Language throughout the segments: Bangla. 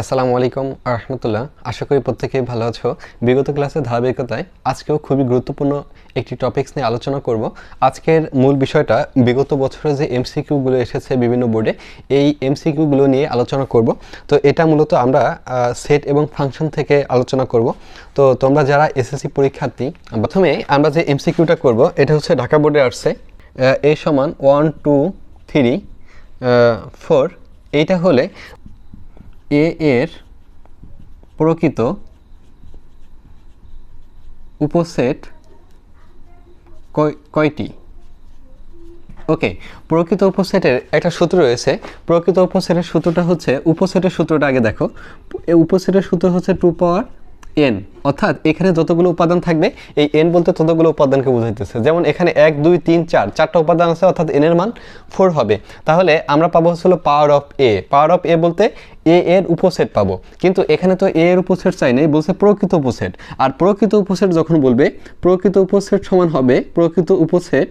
আসসালামু আলাইকুম রহমতুল্লাহ আশা করি প্রত্যেকেই ভালো আছো। বিগত ক্লাসের ধারাবাহিকতায় আজকেও খুবই গুরুত্বপূর্ণ একটি টপিকস নিয়ে আলোচনা করব। আজকের মূল বিষয়টা বিগত বছরে যে এমসিকিউগুলো এসেছে বিভিন্ন বোর্ডে এই এমসিকিউগুলো নিয়ে আলোচনা করব। তো এটা মূলত আমরা সেট এবং ফাংশন থেকে আলোচনা করব। তো তোমরা যারা এসএসসি পরীক্ষার্থী, প্রথমে আমরা যে এমসিকিউটা করব, এটা হচ্ছে ঢাকা বোর্ডে আসছে। এ সমান ওয়ান টু থ্রি ফোর এইটা হলে এ এর প্রকৃত উপসেট কয়- কয়টি? ওকে প্রকৃত উপসেটের একটা সূত্র রয়েছে। প্রকৃত উপসেটের সূত্রটা হচ্ছে, উপসেটের সূত্রটা আগে দেখো। উপসেটের সূত্র হচ্ছে টু পাওয়ার এন অর্থাৎ এখানে যতগুলো উপাদান থাকবে, এই এন বলতে ততগুলো উপাদানকে বোঝাইতেছে। যেমন এখানে এক, দুই, তিন, চার, চারটা উপাদান আছে, অর্থাৎ এন এর মান ফোর হবে। তাহলে আমরা পাবো হচ্ছিল power of A power of এ বলতে এ এর উপসেট পাবো। কিন্তু এখানে তো এ এর উপসেট চাই নেই, বলছে প্রকৃত উপসেট। আর প্রকৃত উপসেট যখন বলবে, প্রকৃত উপসেট সমান হবে, প্রকৃত উপসেট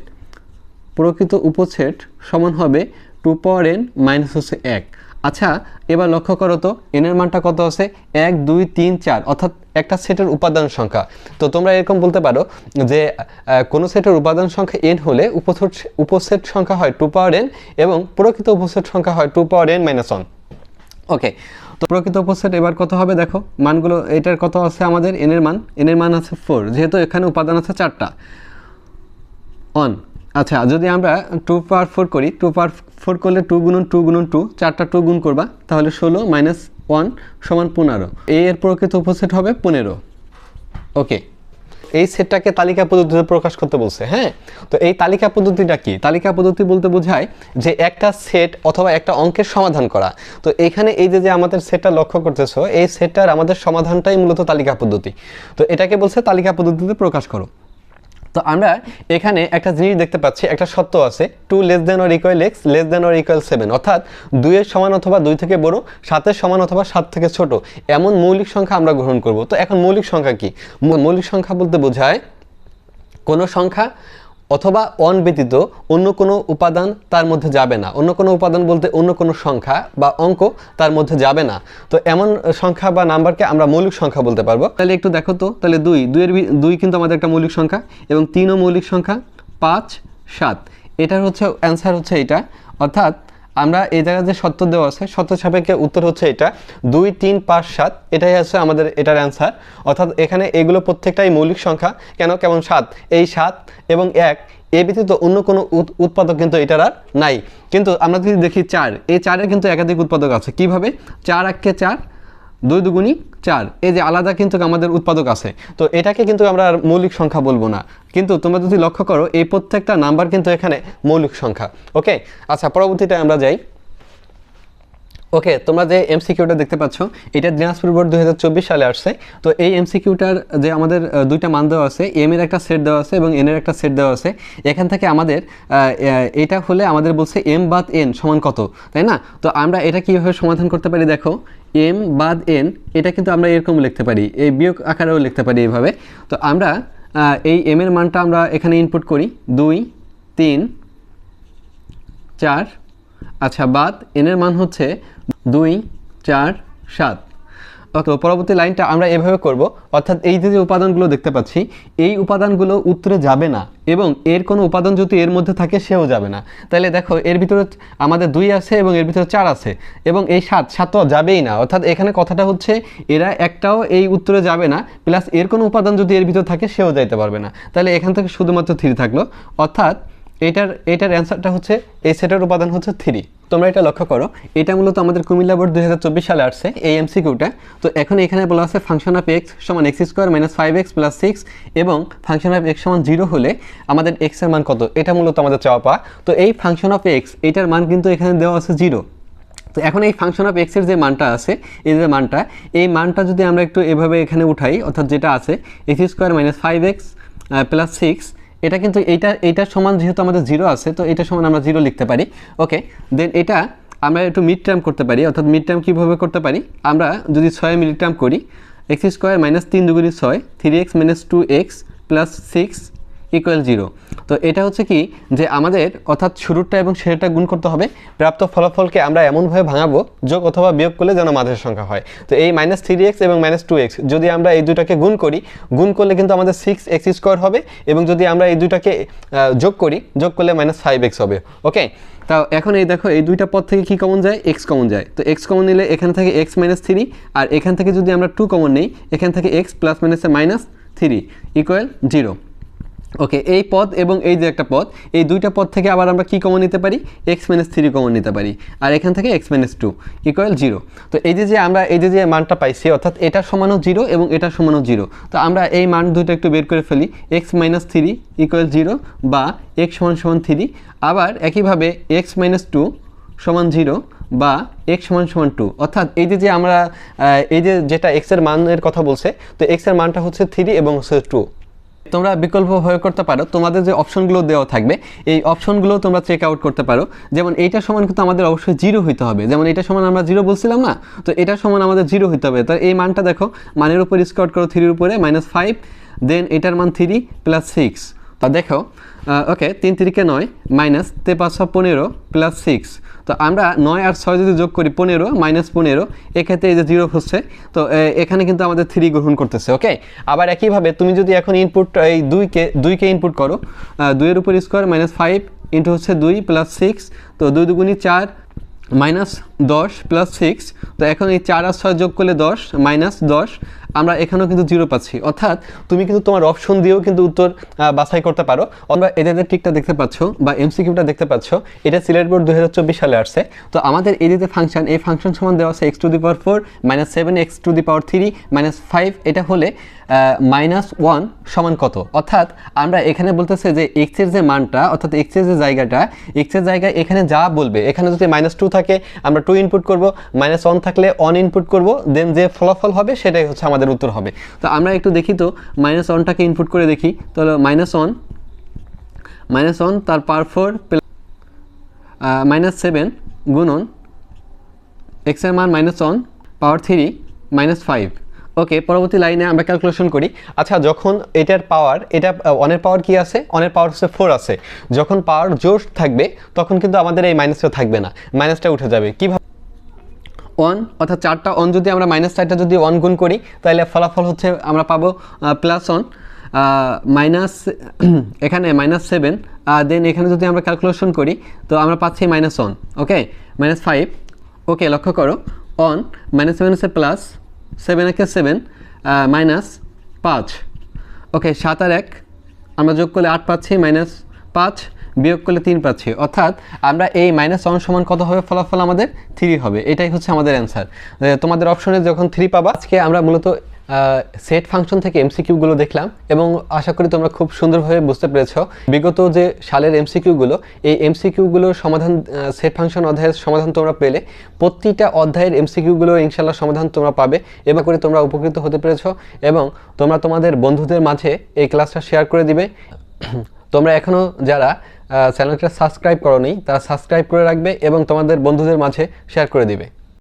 প্রকৃত উপসেট সমান হবে টু পাওয়ার এন মাইনাস হচ্ছে এক। আচ্ছা এবার লক্ষ্য করো তো এন এর মানটা কত আছে? এক, দুই, তিন, চার, অর্থাৎ একটা সেটের উপাদান সংখ্যা। তো তোমরা এরকম বলতে পারো যে কোনো সেটের উপাদান সংখ্যা এন হলে উপসেট উপসেট সংখ্যা হয় টু পাওয়ার এন এবং প্রকৃত উপসেট সংখ্যা হয় two power N minus one okay তো প্রকৃত উপসেট এবার কত হবে দেখো? মানগুলো, এটার কত আছে আমাদের? এন এর মান এন এর মান আছে ফোর যেহেতু এখানে উপাদান আছে চারটা। অন আচ্ছা যদি আমরা টু পাওয়ার ফোর করি টু পাওয়ার ফোর করলে টু গুণন টু গুণন টু চারটা টু গুণ করবা, তাহলে ষোলো মাইনাস ওয়ান সমান পনেরো। এর প্রকৃত উপসেট হবে পনেরো। ওকে এই সেটটাকে তালিকা পদ্ধতিতে প্রকাশ করতে বলছে হ্যাঁ? তো এই তালিকা পদ্ধতিটা কি? তালিকা পদ্ধতি বলতে বোঝায় যে একটা সেট অথবা একটা অঙ্কের সমাধান করা। তো এখানে এই যে যে আমাদের সেটটা লক্ষ্য করতেছো, এই সেটটার আমাদের সমাধানটাই মূলত তালিকা পদ্ধতি। তো এটাকে বলছে তালিকা পদ্ধতিতে প্রকাশ করো। তো আমরা এখানে একটা জিনিস দেখতে পাচ্ছি, একটা সত্য আছে। Two less than or equal X less than or equal seven অর্থাৎ দুইয়ের সমান অথবা দুই থেকে বড়, সাতের সমান অথবা সাত থেকে ছোট, এমন মৌলিক সংখ্যা আমরা গ্রহণ করব। তো এখন মৌলিক সংখ্যা কি? মৌলিক সংখ্যা বলতে বোঝায় কোনো সংখ্যা অথবা অন ব্যতীত অন্য কোনো উপাদান তার মধ্যে যাবে না। অন্য কোনো উপাদান বলতে অন্য কোনো সংখ্যা বা অঙ্ক তার মধ্যে যাবে না। তো এমন সংখ্যা বা নাম্বারকে আমরা মৌলিক সংখ্যা বলতে পারব। তাহলে একটু দেখো তো, তাহলে দুই, দুইয়ের দুই কিন্তু আমাদের একটা মৌলিক সংখ্যা এবং তিনও মৌলিক সংখ্যা, পাঁচ, সাত। এটার হচ্ছে অ্যান্সার হচ্ছে এটা। অর্থাৎ আমরা এই জায়গায় যে সত্য দেওয়া আছে সত্য সাপেক্ষে উত্তর হচ্ছে এটা। দুই, তিন, পাঁচ, সাত, এটাই আছে আমাদের এটার অ্যান্সার অর্থাৎ এখানে এগুলো প্রত্যেকটাই মৌলিক সংখ্যা। কেন? কেমন? সাত। এই সাত এবং এক, এ ব্যতীত অন্য কোনো উৎ- উৎপাদক কিন্তু এটার আর নাই। কিন্তু আমরা যদি দেখি চার, এই চারের কিন্তু একাধিক উৎপাদক আছে। কীভাবে? চার এককে চার দুই দুগুণী চার। এই যে আলাদা কিন্তু আমাদের উৎপাদক আছে। তো এটাকে কিন্তু আমরা আর মৌলিক সংখ্যা বলব না। কিন্তু তোমরা যদি লক্ষ্য করো, এই প্রত্যেকটা নাম্বার কিন্তু এখানে মৌলিক সংখ্যা। ওকে? আচ্ছা পরবর্তীতে আমরা যাই। ওকে তোমরা যে এমসিকিউটা দেখতে পাচ্ছ, এটা দিনাজপুর বোর্ড দু হাজার চব্বিশ সালে আসছে। তো এই এমসিকিউটার যে আমাদের দুইটা মান দেওয়া আছে এম এর একটা সেট দেওয়া আছে এবং এন এর একটা সেট দেওয়া আছে। এখান থেকে আমাদের এটা হলে আমাদের বলছে এম বাদ এন সমান কত, তাই না? তো আমরা এটা কীভাবে সমাধান করতে পারি দেখো এম বাদ এন এটা কিন্তু আমরা এরকম লিখতে পারি, এই বিয়োগ আকারেও লিখতে পারি এইভাবে। তো আমরা এই এম এর মানটা আমরা এখানে ইনপুট করি, দুই, তিন, চার আচ্ছা বাদ এনের মান হচ্ছে দুই, চার, সাত। তো পরবর্তী লাইনটা আমরা এভাবে করব। অর্থাৎ এই যে যে উপাদানগুলো দেখতে পাচ্ছি, এই উপাদানগুলো উত্তরে যাবে না এবং এর কোনো উপাদান যদি এর মধ্যে থাকে, সেও যাবে না। তাহলে দেখো, এর ভিতরে আমাদের দুই আছে এবং এর ভিতরে চার আছে এবং এই সাত সাত তো যাবেই না। অর্থাৎ এখানে কথাটা হচ্ছে, এরা একটাও এই উত্তরে যাবে না, প্লাস এর কোনো উপাদান যদি এর ভিতরে থাকে, সেও যাইতে পারবে না। তাহলে এখান থেকে শুধুমাত্র থ্রি থাকল। অর্থাৎ এটার এটার অ্যান্সারটা হচ্ছে, এই সেটের উপাদান হচ্ছে থ্রি তোমরা এটা লক্ষ্য করো, এটা মূলত আমাদের কুমিল্লা বোর্ড দুই হাজার চব্বিশ সালে আসছে, এই এমসিকিউটা তো এখন এখানে বলা আছে ফাংশন অফ এক্স সমান X square minus five X plus six এবং ফাংশন অফ এক্স সমান জিরো হলে আমাদের এক্সের মান কত? এটা মূলত আমাদের চাওয়া পাওয়া। তো এই ফাংশন অফ এক্স এটার মান কিন্তু এখানে দেওয়া আছে জিরো তো এখন এই ফাংশন অফ এক্সের যে মানটা আছে, এই যে মানটা, এই মানটা যদি আমরা একটু এভাবে এখানে উঠাই, অর্থাৎ যেটা আছে X square minus five X plus six এটা কিন্তু এইটা, এইটার সমান যেহেতু আমাদের জিরো আছে, তো এটা সমান আমরা জিরো লিখতে পারি। ওকে দেন এটা আমরা একটু মিড টার্ম করতে পারি, অর্থাৎ মিড টার্ম কীভাবে করতে পারি? আমরা যদি ছয় মিড টার্ম করি এক্স স্কোয়ার মাইনাস তিন দুগুণি ছয় three X minus two X plus six equal zero তো এটা হচ্ছে কি যে আমাদের অর্থাৎ শুরুরটা এবং শেষেরটা গুণ করতে হবে। প্রাপ্ত ফলাফলকে আমরা এমনভাবে ভাঙাবো, যোগ অথবা বিয়োগ করলে যেন মাঝের সংখ্যা হয়। তো এই মাইনাস থ্রি এক্স এবং মাইনাস টু এক্স যদি আমরা এই দুটাকে গুণ করি, গুণ করলে কিন্তু আমাদের সিক্স এক্স স্কোয়ার হবে এবং যদি আমরা এই দুটাকে যোগ করি, যোগ করলে মাইনাস ফাইভ এক্স হবে। ওকে তাও এখন এই দেখো, এই দুইটা পদ থেকে কি কমন যায়? এক্স কমন যায়। তো এক্স কমন নিলে এখান থেকে এক্স মাইনাস থ্রি আর এখান থেকে যদি আমরা টু কমন নিই, এখান থেকে এক্স প্লাস মাইনাসে minus three equal zero okay, এই পদ এবং এই যে একটা পদ, এই দুইটা পদ থেকে আবার আমরা কি কমন নিতে পারি? এক্স মাইনাস থ্রি কমন নিতে পারি। আর এখান থেকে X minus two equal zero তো এই যে যে আমরা, এই যে যে মানটা পাইছি, অর্থাৎ এটা সমানও জিরো এবং এটা সমানও জিরো তো আমরা এই মান দুটো একটু বের করে ফেলি। X minus three equal zero বা এক্স সমান সমান থ্রি আবার একইভাবে এক্স মাইনাস টু সমান জিরো বা এক্স সমান সমান টু অর্থাৎ এই যে যে আমরা এই যে যেটা এক্সের মানের কথা বলছে, তো এক্সের মানটা হচ্ছে থ্রি এবং হচ্ছে টু তোমরা বিকল্প হয়ে করতে পারো। তোমাদের যে অপশনগুলো দেওয়া থাকবে, এই অপশনগুলো তোমরা চেক আউট করতে পারো। যেমন এইটা সমান কিন্তু আমাদের অবশ্যই জিরো হইতে হবে। যেমন এটা সমান আমরা জিরো বলছিলাম না, তো এটা সমান আমাদের জিরো হইতে হবে। তো এই মানটা দেখো, মানের উপর স্কোয়ার করো থ্রির উপরে মাইনাস ফাইভ দেন এটার মান থ্রি প্লাস সিক্স তা দেখো ওকে তিন তিরিকে নয় মাইনাস তে পাঁচশো পনেরো প্লাস সিক্স তো আমরা নয় আর ছয় যদি যোগ করি পনেরো মাইনাস পনেরো, এক্ষেত্রে এই যে জিরো হচ্ছে, তো এখানে কিন্তু আমাদের থ্রি গ্রহণ করতেছে ওকে আবার একইভাবে তুমি যদি এখন ইনপুট এই দুইকে দুইকে ইনপুট করো দুইয়ের উপর স্কোয়ার মাইনাস ফাইভ ইন্টু হচ্ছে দুই প্লাস সিক্স তো দুই দুগুণি চার মাইনাস দশ প্লাস সিক্স তো এখন এই চার আর ছয় যোগ করলে দশ মাইনাস দশ আমরা এখানেও কিন্তু জিরো পাচ্ছি। অর্থাৎ তুমি কিন্তু তোমার অপশন দিয়েও কিন্তু উত্তর বাছাই করতে পারো। আমরা এদের টিকটা দেখতে পাচ্ছ বা এমসিকিউটা দেখতে পাচ্ছ, এটা সিলেট বোর্ড দু হাজার চব্বিশ সালে আসছে। তো আমাদের এই ফাংশন এই ফাংশন সমান দেওয়া আছে X to the power four minus seven X to the power three minus five এটা হলে মাইনাস ওয়ান সমান কত? অর্থাৎ আমরা এখানে বলতেছে যে এক্সের যে মানটা, অর্থাৎ এক্সের যে জায়গাটা এক্সের জায়গায় এখানে যা বলবে, এখানে যদি মাইনাস টু থাকে, আমরা টু ইনপুট করব মাইনাস ওয়ান থাকলে অন ইনপুট করব দেন যে ফলাফল হবে সেটাই হচ্ছে আমাদের উত্তর হবে। তো আমরা একটু দেখি তো মাইনাস ওয়ানটাকে ইনপুট করে দেখি। তাহলে মাইনাস ওয়ান মাইনাস ওয়ান তার পার ফোর মাইনাস সেভেন গুণন এক্সের মান minus one power three minus five okay পরবর্তী লাইনে আমরা ক্যালকুলেশন করি। আচ্ছা যখন এটার পাওয়ার এটা অনের পাওয়ার কি আছে? অনের পাওয়ার হচ্ছে ফোর আছে। যখন পাওয়ার জোর থাকবে, তখন কিন্তু আমাদের এই মাইনাসটা থাকবে না। মাইনাসটা উঠে যাবে। কীভাবে ওয়ান অর্থাৎ চারটা অন যদি আমরা মাইনাস চারটা যদি ওয়ান গুণ করি, তাহলে ফলাফল হচ্ছে আমরা পাবো প্লাস ওয়ান মাইনাস এখানে মাইনাস সেভেন দেন এখানে যদি আমরা ক্যালকুলেশন করি, তো আমরা পাচ্ছি minus one okay minus five okay লক্ষ্য করো অন মাইনাস সেভেন হচ্ছে প্লাস সেভেন একে সেভেন মাইনাস পাঁচ ওকে সাত আর এক, আমরা যোগ করলে আট পাচ্ছি মাইনাস পাঁচ বিয়োগ করলে তিন পাচ্ছি। অর্থাৎ আমরা এই মাইনাস ওয়ান সমান কত হবে? ফলাফল আমাদের থ্রি হবে। এটাই হচ্ছে আমাদের অ্যান্সার তোমাদের অপশনে যখন থ্রি পাবা, আজকে আমরা মূলত সেট ফাংশন থেকে এমসিকিউগুলো দেখলাম এবং আশা করি তোমরা খুব সুন্দরভাবে বুঝতে পেরেছ। বিগত যে সালের এমসিকিউগুলো এই এমসিকিউগুলোর সমাধান সেট ফাংশন অধ্যায়ের সমাধান তোমরা পেলে। প্রতিটা অধ্যায়ের এমসিকিউগুলোর ইনশাল্লাহ সমাধান তোমরা পাবে। এবং করে তোমরা উপকৃত হতে পেরেছ এবং তোমরা তোমাদের বন্ধুদের মাঝে এই ক্লাসটা শেয়ার করে দিবে। তোমরা এখনও যারা চ্যানেলটা সাবস্ক্রাইব করো তারা সাবস্ক্রাইব করে রাখবে এবং তোমাদের বন্ধুদের মাঝে শেয়ার করে দিবে।